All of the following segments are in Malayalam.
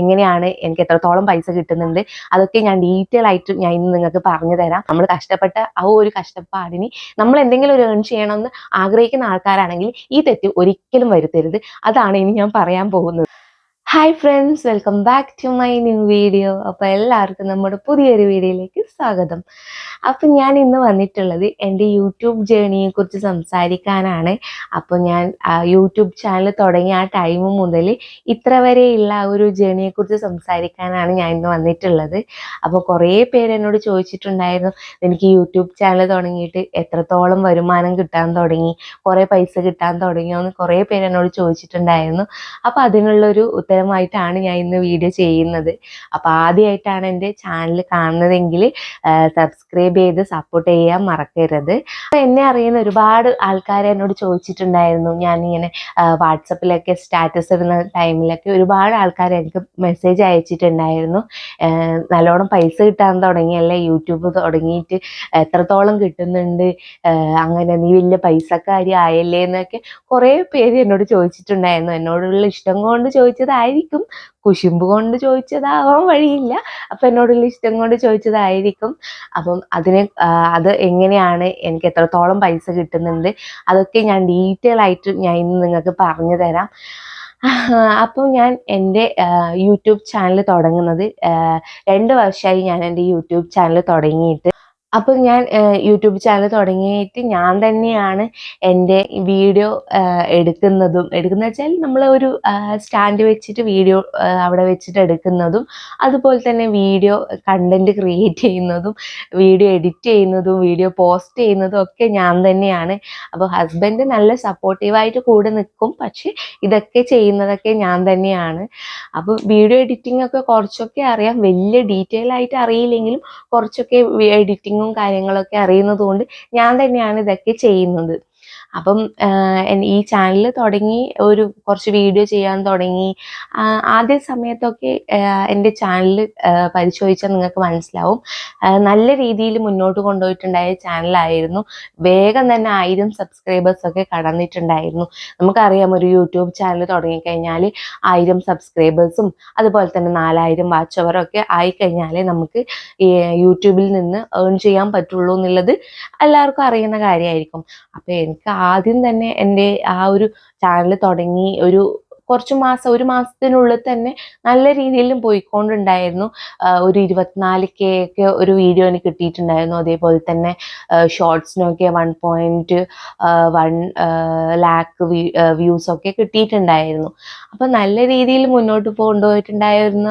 എങ്ങനെയാണ് എനിക്ക് എത്രത്തോളം പൈസ കിട്ടുന്നുണ്ട് അതൊക്കെ ഞാൻ ഡീറ്റെയിൽ ആയിട്ട് ഞാൻ ഇന്ന് നിങ്ങൾക്ക് പറഞ്ഞു തരാം. നമ്മൾ കഷ്ടപ്പെട്ട ആ ഒരു കഷ്ടപ്പാടിനി നമ്മൾ എന്തെങ്കിലും ഒരു ഏൺ ചെയ്യണമെന്ന് ആഗ്രഹിക്കുന്ന ആൾക്കാരാണെങ്കിൽ ഈ തെറ്റ് ഒരിക്കലും വരുത്തരുത്. അതാണ് ഇനി ഞാൻ പറയാൻ പോകുന്നത്. Hi friends welcome back to my new video അപ്പോൾ എല്ലാവർക്കും നമ്മുടെ പുതിയൊരു വീഡിയോയിലേക്ക് സ്വാഗതം. അപ്പോൾ ഞാൻ ഇന്ന് വന്നിട്ടുള്ളത് എന്റെ യൂട്യൂബ് ജേണിയെ കുറിച്ച് സംസാരിക്കാനാണ്. അപ്പോൾ ഞാൻ യൂട്യൂബ് ചാനൽ തുടങ്ങിയ ആ ടൈം മുതൽ ഇത്ര വരെയുള്ള ആ ഒരു ജേണിയെ കുറിച്ച് സംസാരിക്കാനാണ് ഞാൻ ഇന്ന് വന്നിട്ടുള്ളത്. അപ്പോൾ കുറേ പേര് എന്നോട് ചോദിച്ചിട്ടുണ്ടായിരുന്നു എനിക്ക് യൂട്യൂബ് ചാനൽ തുടങ്ങിയിട്ട് എത്രത്തോളം വരുമാനം കിട്ടാൻ തുടങ്ങി? കുറേ പൈസ കിട്ടാൻ തുടങ്ങിയോ? എന്ന് കുറേ പേര് എന്നോട് ചോദിച്ചിട്ടുണ്ടായിരുന്നു. അപ്പോൾ അതിനുള്ളൊരു ഉത്തരമായിട്ടാണ് ഞാൻ ഇന്ന് വീഡിയോ ചെയ്യുന്നത്. അപ്പോൾ ആദ്യമായിട്ടാണ് എന്റെ ചാനൽ കാണുന്നതെങ്കിൽ സബ്സ്ക്രൈബ് ചെയ്ത് സപ്പോർട്ട് ചെയ്യാൻ മറക്കരുത്. അപ്പോൾ എന്നെ അറിയുന്ന ഒരുപാട് ആൾക്കാർ എന്നോട് ചോദിച്ചിട്ടുണ്ടായിരുന്നു. ഞാൻ ഞാനിങ്ങനെ വാട്സപ്പിലൊക്കെ സ്റ്റാറ്റസ് ഇടുന്ന ടൈമിലൊക്കെ ഒരുപാട് ആൾക്കാർ എനിക്ക് മെസ്സേജ് അയച്ചിട്ടുണ്ടായിരുന്നു. നല്ലോണം പൈസ കിട്ടാൻ തുടങ്ങിയല്ലേ യൂട്യൂബ് തുടങ്ങിയിട്ട് എത്രത്തോളം കിട്ടുന്നുണ്ട് അങ്ങനെ നീ വലിയ പൈസക്കാരി ആയല്ലേ എന്നൊക്കെ കുറേ പേര് എന്നോട് ചോദിച്ചിട്ടുണ്ടായിരുന്നു. എന്നോടുള്ള ഇഷ്ടം കൊണ്ട് ചോദിച്ചതായിരിക്കും കുശുമ്പ് കൊണ്ട് ചോദിച്ചതാവാൻ വഴിയില്ല. അപ്പം എന്നോടുള്ള ഇഷ്ടം കൊണ്ട് ചോദിച്ചതായിരിക്കും. അപ്പം അതിനെ അത് എങ്ങനെയാണ് എനിക്ക് എത്രത്തോളം പൈസ കിട്ടുന്നുണ്ട് അതൊക്കെ ഞാൻ ഡീറ്റെയിൽ ആയിട്ട് ഞാൻ ഇന്ന് നിങ്ങൾക്ക് പറഞ്ഞു തരാം. അപ്പോൾ ഞാൻ എന്റെ യൂട്യൂബ് ചാനൽ തുടങ്ങുന്നത് രണ്ട് വർഷമായി ഞാൻ എന്റെ യൂട്യൂബ് ചാനൽ തുടങ്ങിയിട്ട്. അപ്പം ഞാൻ യൂട്യൂബ് ചാനൽ തുടങ്ങിയിട്ട് ഞാൻ തന്നെയാണ് എന്റെ വീഡിയോ എടുക്കുന്നതും. എടുക്കുന്ന വെച്ചാൽ നമ്മൾ ഒരു സ്റ്റാൻഡ് വെച്ചിട്ട് വീഡിയോ അവിടെ വെച്ചിട്ട് എടുക്കുന്നതും അതുപോലെ തന്നെ വീഡിയോ കണ്ടന്റ് ക്രിയേറ്റ് ചെയ്യുന്നതും വീഡിയോ എഡിറ്റ് ചെയ്യുന്നതും വീഡിയോ പോസ്റ്റ് ചെയ്യുന്നതും ഒക്കെ ഞാൻ തന്നെയാണ്. അപ്പോൾ ഹസ്ബൻഡ് നല്ല സപ്പോർട്ടീവായിട്ട് കൂടെ നിൽക്കും പക്ഷേ ഇതൊക്കെ ചെയ്യുന്നതൊക്കെ ഞാൻ തന്നെയാണ്. അപ്പോൾ വീഡിയോ എഡിറ്റിംഗ് ഒക്കെ കുറച്ചൊക്കെ അറിയാം. വലിയ ഡീറ്റെയിൽ ആയിട്ട് അറിയില്ലെങ്കിലും കുറച്ചൊക്കെ എഡിറ്റിങ്ങും കാര്യങ്ങളൊക്കെ അറിയുന്നത് കൊണ്ട് ഞാൻ തന്നെയാണ് ഇതൊക്കെ ചെയ്യുന്നത്. അപ്പം ഈ ചാനൽ തുടങ്ങി ഒരു കുറച്ച് വീഡിയോ ചെയ്യാൻ തുടങ്ങി. ആദ്യ സമയത്തൊക്കെ എന്റെ ചാനൽ പരിശോധിച്ചാൽ നിങ്ങൾക്ക് മനസ്സിലാവും. നല്ല രീതിയിൽ മുന്നോട്ട് കൊണ്ടുപോയിട്ടുണ്ടായ ചാനലായിരുന്നു. വേഗം തന്നെ ആയിരം സബ്സ്ക്രൈബേഴ്സൊക്കെ കടന്നിട്ടുണ്ടായിരുന്നു. നമുക്കറിയാം ഒരു യൂട്യൂബ് ചാനൽ തുടങ്ങിക്കഴിഞ്ഞാൽ ആയിരം സബ്സ്ക്രൈബേഴ്സും അതുപോലെ തന്നെ നാലായിരം വാച്ച് ആയിക്കഴിഞ്ഞാൽ നമുക്ക് യൂട്യൂബിൽ നിന്ന് ഏൺ ചെയ്യാൻ പറ്റുള്ളൂ എന്നുള്ളത് എല്ലാവർക്കും അറിയുന്ന കാര്യമായിരിക്കും. അപ്പോൾ എനിക്ക് ആദ്യം തന്നെ എന്റെ ആ ഒരു ചാനൽ തുടങ്ങി ഒരു കുറച്ച് മാസം ഒരു മാസത്തിനുള്ളിൽ തന്നെ നല്ല രീതിയിലും പോയിക്കൊണ്ടുണ്ടായിരുന്നു. ഒരു ഇരുപത്തിനാല് കെ ഒക്കെ ഒരു വീഡിയോ എനിക്ക് കിട്ടിയിട്ടുണ്ടായിരുന്നു. അതേപോലെ തന്നെ ഷോർട്സിനൊക്കെ one point one lakh views ഒക്കെ കിട്ടിയിട്ടുണ്ടായിരുന്നു. അപ്പോൾ നല്ല രീതിയിൽ മുന്നോട്ട് കൊണ്ടുപോയിട്ടുണ്ടായിരുന്ന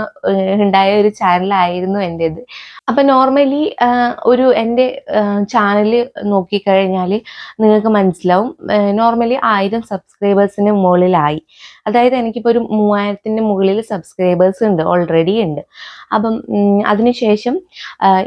ഉണ്ടായ ഒരു ചാനലായിരുന്നു എന്റേത്. അപ്പം നോർമലി ഒരു എന്റെ ചാനൽ നോക്കിക്കഴിഞ്ഞാൽ നിങ്ങൾക്ക് മനസ്സിലാവും. നോർമലി ആയിരം സബ്സ്ക്രൈബേഴ്സിന് മുകളിലായി. അതായത് എനിക്കിപ്പോൾ ഒരു മൂവായിരത്തിന്റെ മുകളിൽ സബ്സ്ക്രൈബേഴ്സ് ഉണ്ട് ഓൾറെഡി ഉണ്ട്. അപ്പം അതിനുശേഷം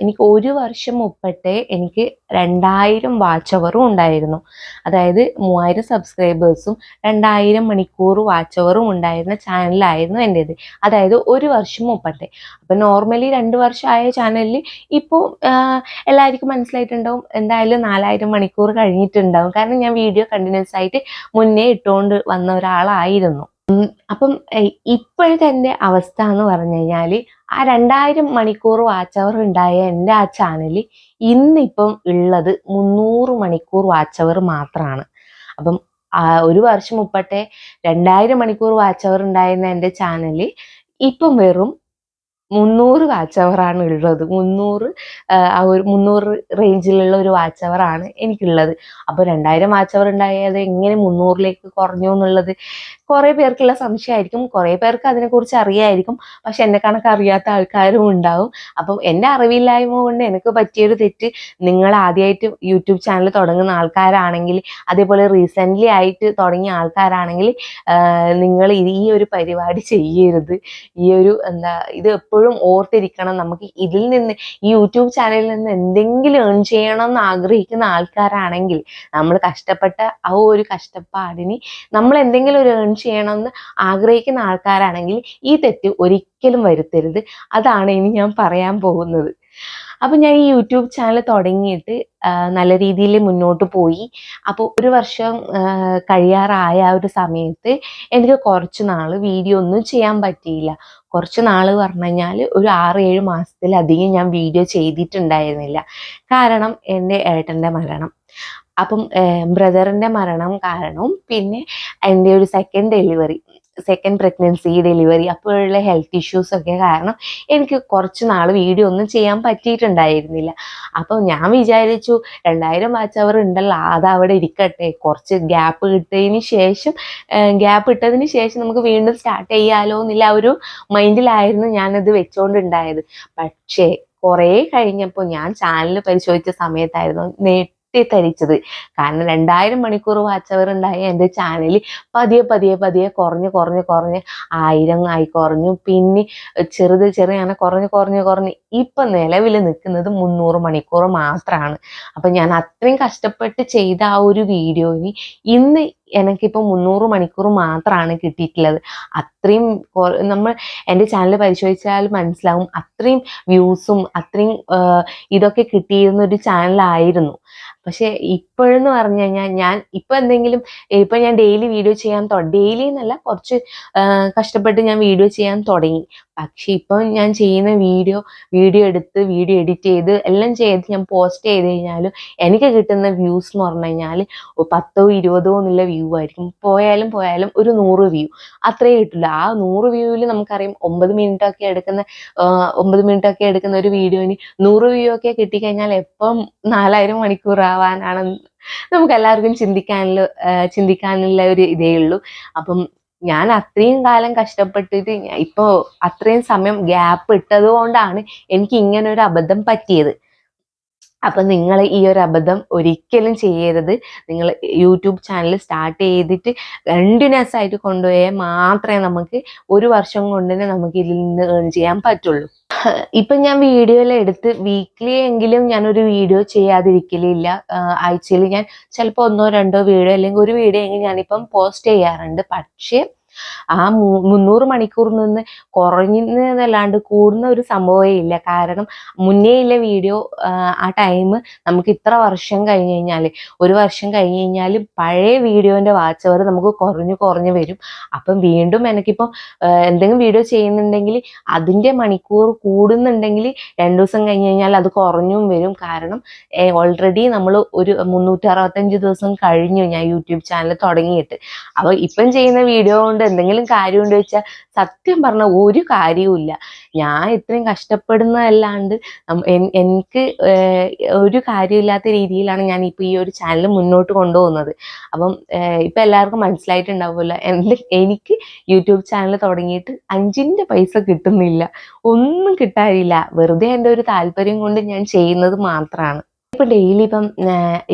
എനിക്ക് ഒരു വർഷം മുപ്പട്ടേ എനിക്ക് രണ്ടായിരം വാച്ച് അവറും ഉണ്ടായിരുന്നു. അതായത് മൂവായിരം സബ്സ്ക്രൈബേഴ്സും രണ്ടായിരം മണിക്കൂർ വാച്ച് അവറും ഉണ്ടായിരുന്ന ചാനലായിരുന്നു എന്റേത്. അതായത് ഒരു വർഷം മുപ്പട്ടെ. അപ്പം നോർമലി രണ്ട് വർഷമായ ചാനലിൽ ഇപ്പോൾ എല്ലാവർക്കും മനസ്സിലായിട്ടുണ്ടാവും എന്തായാലും നാലായിരം മണിക്കൂർ കഴിഞ്ഞിട്ടുണ്ടാവും. കാരണം ഞാൻ വീഡിയോ കണ്ടിന്യൂസ് ആയിട്ട് മുന്നേ ഇട്ടുകൊണ്ട് വന്ന ഒരാളായിരുന്നു. അപ്പം ഇപ്പോഴത്തെ എന്റെ അവസ്ഥ എന്ന് പറഞ്ഞു കഴിഞ്ഞാൽ ആ രണ്ടായിരം മണിക്കൂർ വാച്ച് അവർ ഉണ്ടായ എന്റെ ആ ചാനൽ ഇന്നിപ്പം ഉള്ളത് മുന്നൂറ് മണിക്കൂർ വാച്ച് അവർ മാത്രമാണ് അപ്പം ഒരു വർഷം മുപ്പട്ടെ രണ്ടായിരം മണിക്കൂർ വാച്ച് അവർ ഉണ്ടായിരുന്ന എന്റെ ചാനൽ ഇപ്പം വെറും മുന്നൂറ് വാച്ച് അവറാണ് ഉള്ളത്. മുന്നൂറ് ആ ഒരു മുന്നൂറ് റേഞ്ചിലുള്ള ഒരു വാച്ച് അവറാണ് എനിക്കുള്ളത്. അപ്പോൾ രണ്ടായിരം വാച്ച് അവർ ഉണ്ടായത് എങ്ങനെ മുന്നൂറിലേക്ക് കുറഞ്ഞു എന്നുള്ളത് കുറേ പേർക്കുള്ള സംശയമായിരിക്കും. കുറേ പേർക്ക് അതിനെക്കുറിച്ച് അറിയായിരിക്കും. പക്ഷെ എന്നെ കണക്ക് അറിയാത്ത ആൾക്കാരും ഉണ്ടാവും. അപ്പം എന്റെ അറിവില്ലായ്മ കൊണ്ട് എനിക്ക് പറ്റിയൊരു തെറ്റ് നിങ്ങൾ ആദ്യമായിട്ട് യൂട്യൂബ് ചാനൽ തുടങ്ങുന്ന ആൾക്കാരാണെങ്കിൽ അതേപോലെ റീസെന്റ്ലി ആയിട്ട് തുടങ്ങിയ ആൾക്കാരാണെങ്കിൽ നിങ്ങൾ ഈ ഒരു പരിപാടി ചെയ്യരുത്. ഈ ഒരു എന്താ ഇത് എപ്പോഴും ഓർത്തിരിക്കണം. നമുക്ക് ഇതിൽ നിന്ന് ഈ യൂട്യൂബ് ചാനലിൽ നിന്ന് എന്തെങ്കിലും ഏൺ ചെയ്യണം എന്ന് ആഗ്രഹിക്കുന്ന ആൾക്കാരാണെങ്കിൽ നമ്മൾ കഷ്ടപ്പെട്ട ആ ഒരു കഷ്ടപ്പാടിന് നമ്മൾ എന്തെങ്കിലും ഒരു ഏൺ ചെയ്യണമെന്ന് ആഗ്രഹിക്കുന്ന ആൾക്കാരാണെങ്കിൽ ഈ തെറ്റ് ഒരിക്കലും വരുത്തരുത്. അതാണ് ഇനി ഞാൻ പറയാൻ പോകുന്നത്. അപ്പോൾ ഞാൻ ഈ യൂട്യൂബ് ചാനൽ തുടങ്ങിയിട്ട് നല്ല രീതിയിൽ മുന്നോട്ട് പോയി. അപ്പോൾ ഒരു വർഷം കഴിയാറായ ആ ഒരു സമയത്ത് എനിക്ക് കുറച്ച് നാൾ വീഡിയോ ഒന്നും ചെയ്യാൻ പറ്റിയില്ല. കുറച്ച് നാൾ പറഞ്ഞു കഴിഞ്ഞാൽ ഒരു ആറ് ഏഴ് മാസത്തിലധികം ഞാൻ വീഡിയോ ചെയ്തിട്ടുണ്ടായിരുന്നില്ല. കാരണം എന്റെ ഏട്ടന്റെ മരണം. അപ്പം ബ്രദറിന്റെ മരണം കാരണവും പിന്നെ എന്റെ ഒരു second delivery second pregnancy delivery അപ്പോഴുള്ള health issues ഒക്കെ കാരണം എനിക്ക് കുറച്ച് നാൾ വീഡിയോ ഒന്നും ചെയ്യാൻ പറ്റിയിട്ടുണ്ടായിരുന്നില്ല. അപ്പോൾ ഞാൻ വിചാരിച്ചു രണ്ടായിരം വാച്ച് അവർ ഉണ്ടല്ലോ അത് അവിടെ ഇരിക്കട്ടെ. കുറച്ച് ഗ്യാപ്പ് കിട്ടിയതിന് ശേഷം ഗ്യാപ്പ് ഇട്ടതിന് ശേഷം നമുക്ക് വീണ്ടും സ്റ്റാർട്ട് ചെയ്യാലോ എന്നുള്ള ഒരു മൈൻഡിലായിരുന്നു ഞാനത് വെച്ചുകൊണ്ടുണ്ടായത് പക്ഷേ കുറേ കഴിഞ്ഞപ്പോൾ ഞാൻ ചാനൽ പരിശോധിച്ച സമയത്തായിരുന്നു നെട്ടിത്തരിച്ചത് കാരണം രണ്ടായിരം മണിക്കൂർ വാച്ചവർ ഉണ്ടായ എന്റെ ചാനൽ പതിയെ പതിയെ പതിയെ കുറഞ്ഞ് കുറഞ്ഞ് കുറഞ്ഞ് ആയിരം ആയി കുറഞ്ഞു. പിന്നെ ചെറുത് ചെറിയ അങ്ങനെ കുറഞ്ഞ് കുറഞ്ഞ് കുറഞ്ഞ് ഇപ്പം നിലവിൽ നിൽക്കുന്നത് മുന്നൂറ് മണിക്കൂർ മാത്രമാണ് അപ്പം ഞാൻ അത്രയും കഷ്ടപ്പെട്ട് ചെയ്ത ആ ഒരു വീഡിയോയിന് ഇന്ന് എനിക്കിപ്പോൾ മുന്നൂറ് മണിക്കൂർ മാത്രമാണ് കിട്ടിയിട്ടുള്ളത്. അത്രയും നമ്മൾ എന്റെ ചാനൽ പരിശോധിച്ചാൽ മനസ്സിലാവും അത്രയും വ്യൂസും അത്രയും ഇതൊക്കെ കിട്ടിയിരുന്ന ഒരു ചാനലായിരുന്നു പക്ഷേ ഇപ്പോഴെന്ന് പറഞ്ഞു കഴിഞ്ഞാൽ ഞാൻ ഇപ്പോൾ എന്തെങ്കിലും ഇപ്പം ഞാൻ ഡെയിലി വീഡിയോ ചെയ്യാൻ തുടങ്ങി ഡെയിലി എന്നല്ല കുറച്ച് കഷ്ടപ്പെട്ട് ഞാൻ വീഡിയോ ചെയ്യാൻ തുടങ്ങി. പക്ഷേ ഇപ്പം ഞാൻ ചെയ്യുന്ന വീഡിയോ വീഡിയോ എടുത്ത് വീഡിയോ എഡിറ്റ് ചെയ്ത് എല്ലാം ചെയ്ത് ഞാൻ പോസ്റ്റ് ചെയ്ത് കഴിഞ്ഞാലും എനിക്ക് കിട്ടുന്ന വ്യൂസ് എന്ന് പറഞ്ഞു കഴിഞ്ഞാൽ പത്തോ ഇരുപതോ എന്നുള്ള വ്യൂ ആയിരിക്കും പോയാലും പോയാലും ഒരു നൂറ് വ്യൂ അത്രേ കിട്ടില്ല ആ നൂറ് വ്യൂവിൽ നമുക്കറിയാം ഒമ്പത് മിനിറ്റ് ഒക്കെ എടുക്കുന്ന ഒമ്പത് മിനിറ്റ് ഒക്കെ എടുക്കുന്ന ഒരു വീഡിയോന് നൂറ് വ്യൂ ഒക്കെ കിട്ടിക്കഴിഞ്ഞാൽ എപ്പം നാലായിരം മണിക്കൂർ ആവാനാണ് നമുക്ക് എല്ലാവർക്കും ചിന്തിക്കാനുള്ള ചിന്തിക്കാനുള്ള ഒരു ഇതേ ഉള്ളൂ. അപ്പം ഞാൻ അത്രയും കാലം കഷ്ടപ്പെട്ടിട്ട് ഇപ്പോ അത്രയും സമയം ഗ്യാപ്പ് ഇട്ടത് കൊണ്ടാണ് എനിക്ക് ഇങ്ങനെ ഒരു അബദ്ധം പറ്റിയത്. അപ്പൊ നിങ്ങൾ ഈ ഒരു അബദ്ധം ഒരിക്കലും ചെയ്യരുത്. നിങ്ങൾ യൂട്യൂബ് ചാനൽ സ്റ്റാർട്ട് ചെയ്തിട്ട് കണ്ടിന്യൂസ് ആയിട്ട് കൊണ്ടുപോയാൽ മാത്രമേ നമുക്ക് ഒരു വർഷം കൊണ്ട് തന്നെ നമുക്ക് ഇതിൽ നിന്ന് ഏൺ ചെയ്യാൻ പറ്റുള്ളൂ. ഇപ്പൊ ഞാൻ വീഡിയോയിൽ എടുത്ത് വീക്ക്ലി എങ്കിലും ഞാനൊരു വീഡിയോ ചെയ്യാതിരിക്കലില്ല. ആഴ്ചയിൽ ഞാൻ ചിലപ്പോൾ ഒന്നോ രണ്ടോ വീഡിയോ അല്ലെങ്കിൽ ഒരു വീഡിയോ എങ്കിലും ഞാനിപ്പം പോസ്റ്റ് ചെയ്യാറുണ്ട്. പക്ഷേ ആ മുന്നൂറ് മണിക്കൂറിൽ നിന്ന് കുറഞ്ഞതല്ലാണ്ട് കൂടുന്ന ഒരു സംഭവമേ ഇല്ല. കാരണം മുന്നേ ഉള്ള വീഡിയോ ആ ടൈം നമുക്ക് ഇത്ര വർഷം കഴിഞ്ഞ് കഴിഞ്ഞാൽ ഒരു വർഷം കഴിഞ്ഞ് കഴിഞ്ഞാൽ പഴയ വീഡിയോന്റെ വാച്ച് അവർ നമുക്ക് കുറഞ്ഞു കുറഞ്ഞു വരും. അപ്പം വീണ്ടും എനിക്കിപ്പം എന്തെങ്കിലും വീഡിയോ ചെയ്യുന്നുണ്ടെങ്കിൽ അതിന്റെ മണിക്കൂർ കൂടുന്നുണ്ടെങ്കിൽ രണ്ടു ദിവസം കഴിഞ്ഞ് കഴിഞ്ഞാൽ അത് കുറഞ്ഞും വരും. കാരണം ഓൾറെഡി നമ്മൾ ഒരു മുന്നൂറ്റി അറുപത്തഞ്ച് ദിവസം കഴിഞ്ഞു ഞാൻ യൂട്യൂബ് ചാനൽ തുടങ്ങിയിട്ട്. അപ്പോൾ ഇപ്പം ചെയ്യുന്ന വീഡിയോ കൊണ്ട് എന്തെങ്കിലും കാര്യമുണ്ട് വെച്ചാൽ സത്യം പറഞ്ഞ ഒരു കാര്യവുമില്ല. ഞാൻ ഇത്രയും കഷ്ടപ്പെടുന്നതല്ലാണ്ട് എനിക്ക് ഒരു കാര്യമില്ലാത്ത രീതിയിലാണ് ഞാൻ ഇപ്പൊ ഈ ഒരു ചാനൽ മുന്നോട്ട് കൊണ്ടുപോകുന്നത്. അപ്പം ഇപ്പൊ എല്ലാവർക്കും മനസ്സിലായിട്ടുണ്ടാവുമല്ലോ എന്റെ എനിക്ക് യൂട്യൂബ് ചാനൽ തുടങ്ങിയിട്ട് അഞ്ചിന്റെ പൈസ കിട്ടുന്നില്ല. ഒന്നും കിട്ടാനില്ല. വെറുതെ എന്റെ ഒരു താല്പര്യം കൊണ്ട് ഞാൻ ചെയ്യുന്നത് മാത്രമാണ് ഇപ്പൊ ഡെയിലി ഇപ്പം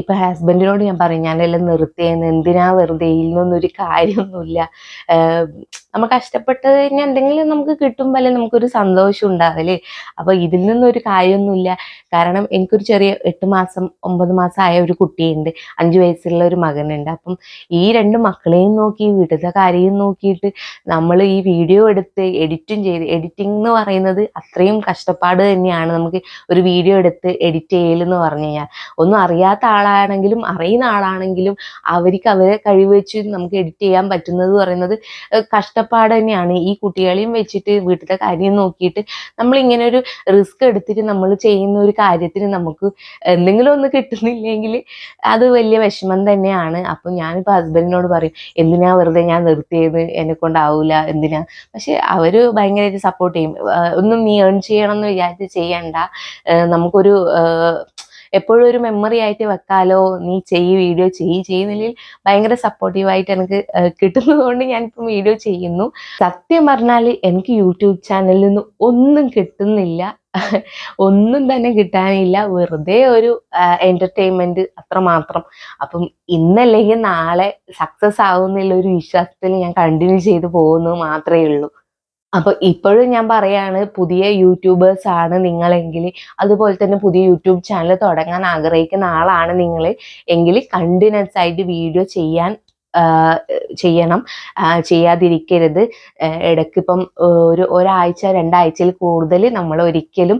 ഇപ്പം ഹസ്ബൻഡിനോട് ഞാൻ പറയും ഞാനെല്ലാം നിർത്തിയെന്ന് എന്തിനാ വെറുതെ ഇതിനൊന്നും ഒരു കാര്യമൊന്നുമില്ല. നമ്മൾ കഷ്ടപ്പെട്ട് കഴിഞ്ഞാൽ എന്തെങ്കിലും നമുക്ക് കിട്ടുമ്പോൾ അല്ലെങ്കിൽ നമുക്കൊരു സന്തോഷം ഉണ്ടാവില്ലേ അപ്പോൾ ഇതിൽ നിന്നും ഒരു കാര്യമൊന്നുമില്ല. കാരണം എനിക്കൊരു ചെറിയ എട്ട് മാസം ഒമ്പത് മാസം ആയ ഒരു കുട്ടിയുണ്ട്. അഞ്ച് വയസ്സുള്ള ഒരു മകനുണ്ട്. അപ്പം ഈ രണ്ട് മക്കളെയും നോക്കി വീട്ടിലത്തെ കാര്യം നോക്കിയിട്ട് നമ്മൾ ഈ വീഡിയോ എടുത്ത് എഡിറ്റും ചെയ്ത് എഡിറ്റിംഗ് എന്ന് പറയുന്നത് അത്രയും കഷ്ടപ്പാട് തന്നെയാണ്. നമുക്ക് ഒരു വീഡിയോ എടുത്ത് എഡിറ്റ് ചെയ്യലെന്ന് പറഞ്ഞു കഴിഞ്ഞാൽ ഒന്നും അറിയാത്ത ആളാണെങ്കിലും അറിയുന്ന ആളാണെങ്കിലും അവർക്ക് അവരെ കഴിവ് വെച്ച് നമുക്ക് എഡിറ്റ് ചെയ്യാൻ പറ്റുന്നത് പറയുന്നത് കഷ്ടപ്പാട് തന്നെയാണ്. ഈ കുട്ടികളെയും വെച്ചിട്ട് വീട്ടിലെ കാര്യം നോക്കിയിട്ട് നമ്മൾ ഇങ്ങനെ ഒരു റിസ്ക് എടുത്തിട്ട് നമ്മൾ ചെയ്യുന്ന ഒരു കാര്യത്തിന് നമുക്ക് എന്തെങ്കിലും ഒന്ന് കിട്ടുന്നില്ലെങ്കിൽ അത് വലിയ വിഷമം തന്നെയാണ്. അപ്പൊ ഞാനിപ്പോ ഹസ്ബൻഡിനോട് പറയും എന്തിനാ വെറുതെ ഞാൻ നിർത്തിയത്? എന്നെ കൊണ്ടാവൂല. എന്തിനാ? പക്ഷെ അവർ ഭയങ്കരമായിട്ട് സപ്പോർട്ട് ചെയ്യും. ഒന്നും നീ ഏൺ ചെയ്യണം എന്ന് വിചാരിച്ച് ചെയ്യണ്ട. നമുക്കൊരു എപ്പോഴും ഒരു മെമ്മറി ആയിട്ട് വെക്കാലോ? നീ ചെയ്യ് വീഡിയോ ചെയ്യ് ചെയ്യുന്നില്ലെങ്കിൽ ഭയങ്കര സപ്പോർട്ടീവായിട്ട് എനിക്ക് കിട്ടുന്നതുകൊണ്ട് ഞാനിപ്പം വീഡിയോ ചെയ്യുന്നു. സത്യം പറഞ്ഞാൽ എനിക്ക് യൂട്യൂബ് ചാനലിൽ നിന്ന് ഒന്നും കിട്ടുന്നില്ല. ഒന്നും തന്നെ കിട്ടാനില്ല. വെറുതെ ഒരു എന്റർടൈൻമെന്റ് അത്രമാത്രം അപ്പം ഇന്നല്ലെങ്കിൽ നാളെ സക്സസ് ആവുന്നുള്ള ഒരു വിശ്വാസത്തിൽ ഞാൻ കണ്ടിന്യൂ ചെയ്തു പോകുന്നത് മാത്രമേ ഉള്ളൂ. അപ്പൊ ഇപ്പോഴും ഞാൻ പറയാണ് പുതിയ യൂട്യൂബേഴ്സ് ആണ് നിങ്ങളെങ്കിൽ അതുപോലെ തന്നെ പുതിയ യൂട്യൂബ് ചാനൽ തുടങ്ങാൻ ആഗ്രഹിക്കുന്ന ആളാണ് നിങ്ങൾ എങ്കിൽ കണ്ടിന്യൂസ് ആയിട്ട് വീഡിയോ ചെയ്യാൻ ചെയ്യണം. ചെയ്യാതിരിക്കരുത്. ഇടയ്ക്ക് ഇപ്പം ഒരു ഒരാഴ്ച രണ്ടാഴ്ചയിൽ കൂടുതൽ നമ്മൾ ഒരിക്കലും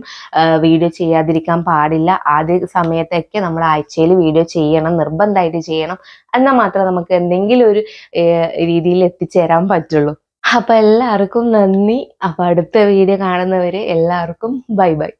വീഡിയോ ചെയ്യാതിരിക്കാൻ പാടില്ല. ആദ്യ സമയത്തൊക്കെ നമ്മൾ ആഴ്ചയിൽ വീഡിയോ ചെയ്യണം നിർബന്ധമായിട്ട് ചെയ്യണം. എന്നാൽ മാത്രമേ നമുക്ക് എന്തെങ്കിലും ഒരു രീതിയിൽ എത്തിച്ചേരാൻ പറ്റുള്ളൂ. അപ്പൊ എല്ലാവർക്കും നന്ദി. അപ്പൊ അടുത്ത വീഡിയോ കാണുന്നവരെ എല്ലാവർക്കും ബൈ ബൈ.